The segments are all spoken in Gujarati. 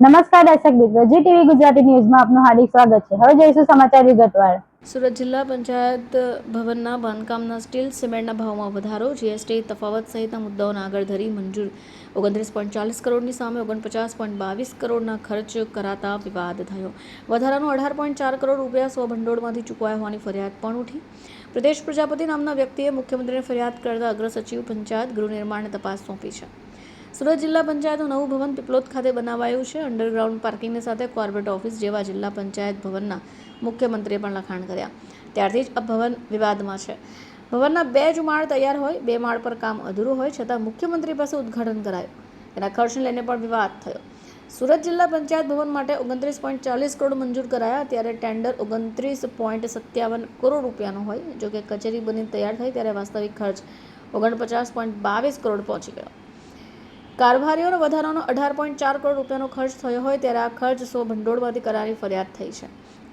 નમસ્કાર દર્શક મિત્રો, જી ટીવી ગુજરાતી ન્યૂઝમાં આપનું હાર્દિક સ્વાગત છે. હવે જોઈશું સમાચાર વિગતવાર. સુરત જિલ્લા પંચાયત ભવનના બાંધકામના સ્ટીલ સિમેન્ટના ભાવમાં વધારો, જીએસટી તફાવત સહિતના મુદ્દાઓને આગળ ધરી મંજૂર. ઓગણત્રીસ પોઈન્ટ ચાલીસ કરોડની સામે ઓગણપચાસ પોઈન્ટ બાવીસ કરોડના ખર્ચ કરાતા વિવાદ થયો. વધારાનો અઢાર પોઈન્ટ ચાર કરોડ રૂપિયા સ્વભંડોળમાંથી ચૂકવાયા હોવાની ફરિયાદ પણ ઉઠી. પ્રદેશ પ્રજાપતિ નામના વ્યક્તિએ મુખ્યમંત્રીને ફરિયાદ કરતા અગ્રસચિવ પંચાયત ગૃહ નિર્માણને તપાસ સોંપી છે. સુરત જિલ્લા પંચાયતનું નવું ભવન પીપલોદ ખાતે બનાવાયું છે. અંડરગ્રાઉન્ડ પાર્કિંગની સાથે કોર્પોરેટ ઓફિસ જેવા જિલ્લા પંચાયત ભવનના મુખ્યમંત્રીએ પણ લખાણ કર્યા. ત્યારથી જ આ ભવન વિવાદમાં છે. ભવનના બે જ માળ તૈયાર હોય, બે માળ પર કામ અધૂરું હોય, છતાં મુખ્યમંત્રી પાસે ઉદ્ઘાટન કરાયું. એના ખર્ચને લઈને પણ વિવાદ થયો. સુરત જિલ્લા પંચાયત ભવન માટે ઓગણત્રીસ પોઈન્ટ ચાલીસ કરોડ મંજૂર કરાયા, ત્યારે ટેન્ડર ઓગણત્રીસ પોઈન્ટ સત્યાવન કરોડ રૂપિયાનો હોય. જોકે કચેરી બની તૈયાર થઈ, ત્યારે વાસ્તવિક ખર્ચ ઓગણપચાસ પોઈન્ટ બાવીસ કરોડ પહોંચી ગયો. કારભારીઓનો વધારાનો અઢાર પોઈન્ટ ચાર કરોડ રૂપિયાનો ખર્ચ થયો હોય ત્યારે આ ખર્ચ સો ભંડોળમાંથી કરવાની ફરિયાદ થઈ છે.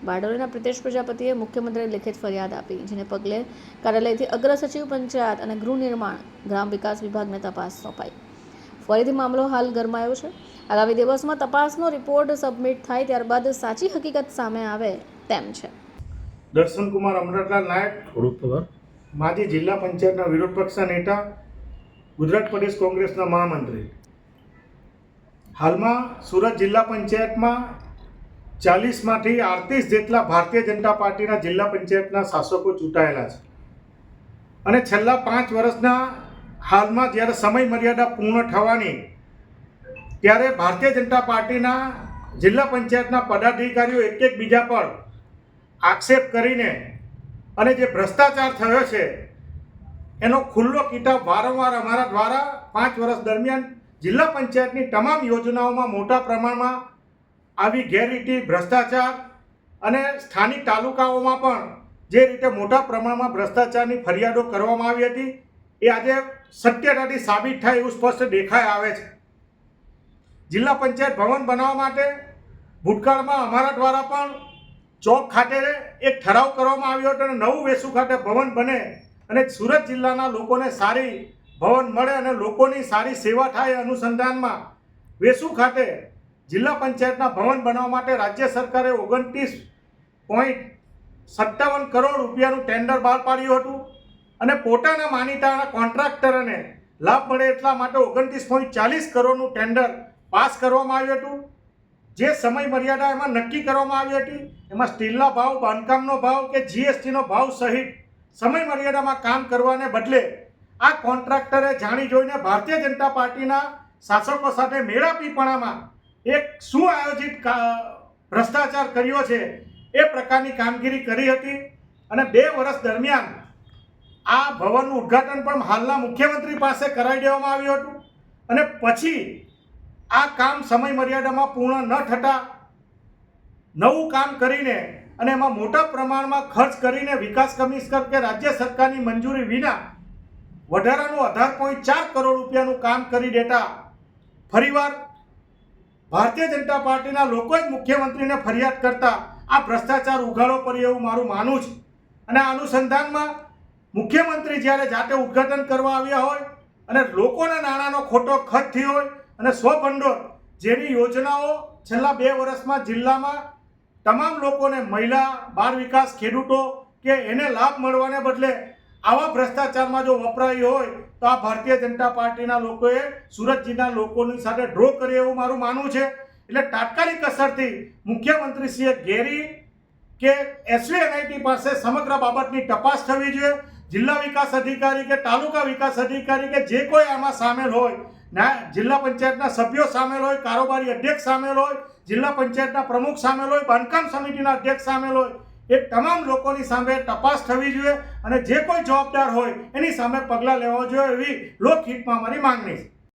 બારડોલીના પ્રિતેશ પ્રજાપતિએ મુખ્યમંત્રીને લેખિત ફરિયાદ આપી જેને પગલે કાર્યાલયથી અગ્ર સચિવ પંચાયત અને ગૃહ નિર્માણ ગ્રામ વિકાસ વિભાગને તપાસ સોંપાઈ. ફરીથી મામલો હાલ ગરમાયો છે. આગામી દિવસમાં તપાસનો રિપોર્ટ સબમિટ થાય ત્યારબાદ સાચી હકીકત સામે આવે તેમ છે. દર્શનકુમાર અમરતલાલ નાયક થોડુંક માજી જિલ્લા પંચાયતના વિરોધ પક્ષના નેતા ગુજરાત પ્રદેશ કોંગ્રેસના મહામંત્રી. હાલમાં સુરત જિલ્લા પંચાયતમાં ચાલીસમાંથી આડત્રીસ જેટલા ભારતીય જનતા પાર્ટીના જિલ્લા પંચાયતના શાસકો ચૂંટાયેલા છે. અને છેલ્લા પાંચ વર્ષના હાલમાં જ્યારે સમય મર્યાદા પૂર્ણ થવાની, ત્યારે ભારતીય જનતા પાર્ટીના જિલ્લા પંચાયતના પદાધિકારીઓ એક એક બીજા પર આક્ષેપ કરીને અને જે ભ્રષ્ટાચાર થયો છે એનો ખુલ્લો કિતાબ વારંવાર અમારા દ્વારા પાંચ વર્ષ દરમિયાન જિલ્લા પંચાયતની તમામ યોજનાઓમાં મોટા પ્રમાણમાં આવી ગેરરીતિ, ભ્રષ્ટાચાર અને સ્થાનિક તાલુકાઓમાં પણ જે રીતે મોટા પ્રમાણમાં ભ્રષ્ટાચારની ફરિયાદો કરવામાં આવી હતી, એ આજે સત્યતાથી સાબિત થાય એવું સ્પષ્ટ દેખાઈ આવે છે. જિલ્લા પંચાયત ભવન બનાવવા માટે ભૂતકાળમાં અમારા દ્વારા પણ ચોક ખાતે એક ઠરાવ કરવામાં આવ્યો હતો અને નવું વેસુ ખાતે ભવન બને અને સુરત જિલ્લાના લોકોને સારી ભવન મળે અને લોકોની સારી સેવા થાય અનુસંધાનમાં વેસુ ખાતે જિલ્લા પંચાયતના ભવન બનાવવા માટે રાજ્ય સરકારે ઓગણત્રીસ પોઈન્ટ સત્તાવન કરોડ રૂપિયાનું ટેન્ડર બહાર પાડ્યું હતું અને પોતાના માનીતાના કોન્ટ્રાક્ટરને લાભ મળે એટલા માટે ઓગણત્રીસ પોઈન્ટ ચાલીસ કરોડનું ટેન્ડર પાસ કરવામાં આવ્યું હતું. જે સમય મર્યાદા એમાં નક્કી કરવામાં આવી હતી, એમાં સ્ટીલના ભાવ, બાંધકામનો ભાવ કે જીએસટીનો ભાવ સહિત સમય મર્યાદામાં કામ કરવાને બદલે આ કોન્ટ્રાક્ટરે જાણી જોઈને ભારતીય જનતા પાર્ટીના શાસકો સાથે મેળાપીપણામાં એક સુઆયોજિત ભ્રષ્ટાચાર કર્યો છે એ પ્રકારની કામગીરી કરી હતી અને બે વર્ષ દરમિયાન આ ભવનનું ઉદ્ઘાટન પણ હાલના મુખ્યમંત્રી પાસે કરાવી દેવામાં આવ્યું હતું અને પછી આ કામ સમય મર્યાદામાં પૂર્ણ ન થતાં નવું કામ કરીને અને એમાં મોટા પ્રમાણમાં ખર્ચ કરીને વિકાસ કમિશનર કે રાજ્ય સરકારની મંજૂરી વિના વધારાનું અઢાર પોઈન્ટ ચાર કરોડ રૂપિયાનું કામ કરી દેતા ફરીવાર ભારતીય જનતા પાર્ટીના લોકો જ મુખ્યમંત્રીને ફરિયાદ કરતા આ ભ્રષ્ટાચાર ઉઘાડો પડી એવું મારું માનવું છે. અને આ અનુસંધાનમાં મુખ્યમંત્રી જ્યારે જાતે ઉદ્ઘાટન કરવા આવ્યા હોય અને લોકોના નાણાંનો ખોટો ખર્ચ થયો હોય અને સ્વભંડોળ જેની યોજનાઓ છેલ્લા બે વર્ષમાં જિલ્લામાં તમામ લોકોને મહિલા, બાળ વિકાસ, ખેડૂતો કે એને લાભ મળવાને બદલે આવા ભ્રષ્ટાચારમાં જો વપરાય હોય તો આ ભારતીય જનતા પાર્ટીના લોકોએ સુરત જિલ્લા લોકોની સાથે ડ્રો કર્યો એવું મારું માનવું છે. એટલે તાત્કાલિક અસરથી મુખ્યમંત્રીશ્રીએ ઘેરી કે એસવી એનઆઈટી પાસે સમગ્ર બાબતની તપાસ થવી જોઈએ. જિલ્લા વિકાસ અધિકારી કે તાલુકા વિકાસ અધિકારી કે જે કોઈ આમાં સામેલ હોય, ના, જિલ્લા પંચાયતના સભ્યો સામેલ હોય, કારોબારી અધ્યક્ષ સામેલ હોય જિલ્લા પંચાયતના પ્રમુખ સામેલ હોય બાંધકામ સમિતિના અધ્યક્ષ સામેલ હોય એ તમામ લોકોની સામે તપાસ થવી જોઈએ અને જે કોઈ જવાબદાર હોય એની સામે પગલાં લેવા જોઈએ એવી લોકહિતમાં મારી માંગણી છે.